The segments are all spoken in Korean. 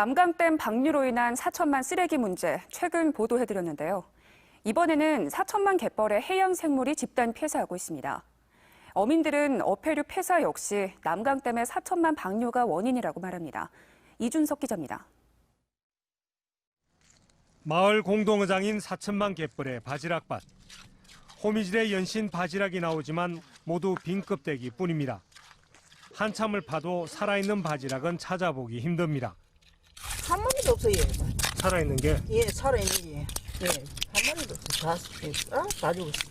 남강댐 방류로 인한 사천만 쓰레기 문제 최근 보도해드렸는데요. 이번에는 사천만 갯벌의 해양 생물이 집단 폐사하고 있습니다. 어민들은 어패류 폐사 역시 남강댐의 사천만 방류가 원인이라고 말합니다. 이준석 기자입니다. 마을 공동의장인 사천만 갯벌의 바지락밭. 호미질의 연신 바지락이 나오지만 모두 빈 껍데기 뿐입니다. 한참을 파도 살아있는 바지락은 찾아보기 힘듭니다. 한 마리도 없어요. 살아있는 게 예, 살아있는 게. 예, 한 마리도 없어요. 다, 아, 다 죽었어요.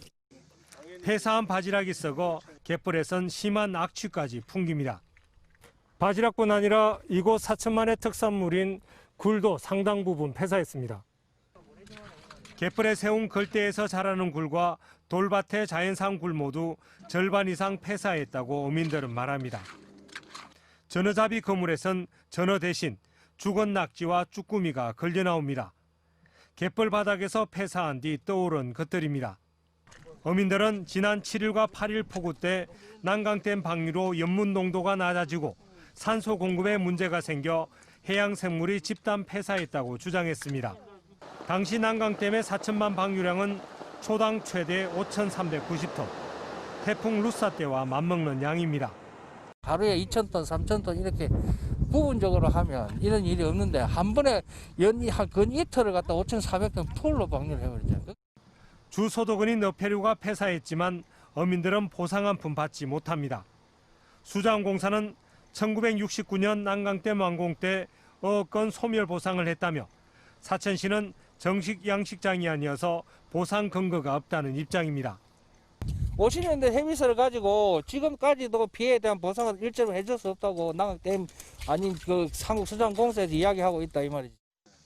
폐사한 바지락이 썩어 갯벌에선 심한 악취까지 풍깁니다. 바지락뿐 아니라 이곳 사천만의 특산물인 굴도 상당 부분 폐사했습니다. 갯벌에 세운 걸대에서 자라는 굴과 돌밭의 자연산 굴 모두 절반 이상 폐사했다고 어민들은 말합니다. 전어잡이 그물에선 전어 대신 죽은 낙지와 쭈꾸미가 걸려 나옵니다. 갯벌 바닥에서 폐사한 뒤 떠오른 것들입니다. 어민들은 지난 7일과 8일 폭우 때 난강댐 방류로 염분 농도가 낮아지고 산소 공급에 문제가 생겨 해양 생물이 집단 폐사했다고 주장했습니다. 당시 난강댐의 4천만 방류량은 초당 최대 5,390톤, 태풍 루사 때와 맞먹는 양입니다. 하루에 2,000톤, 3,000톤 이렇게 부분적으로 하면 이런 일이 없는데 한 번에 연이 한근 이틀을 갖다 5,400톤 풀로 방류를 해버리죠. 주 소독은인 너페류가 폐사했지만 어민들은 보상 한푼 받지 못합니다. 수자원공사는 1969년 난강댐 완공 때 어건 소멸 보상을 했다며 사천시는 정식 양식장이 아니어서 보상 근거가 없다는 입장입니다. 50년대 해비서를 가지고 지금까지도 피해에 대한 보상을 일제로 해줄 수 없다고 남강댐 아닌 그 한국수자원공사에서 이야기하고 있다 이 말이지.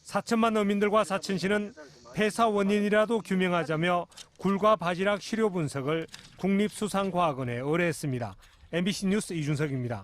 사천만 어민들과 사천시는 폐사 원인이라도 규명하자며 굴과 바지락 시료 분석을 국립수산과학원에 의뢰했습니다. MBC 뉴스 이준석입니다.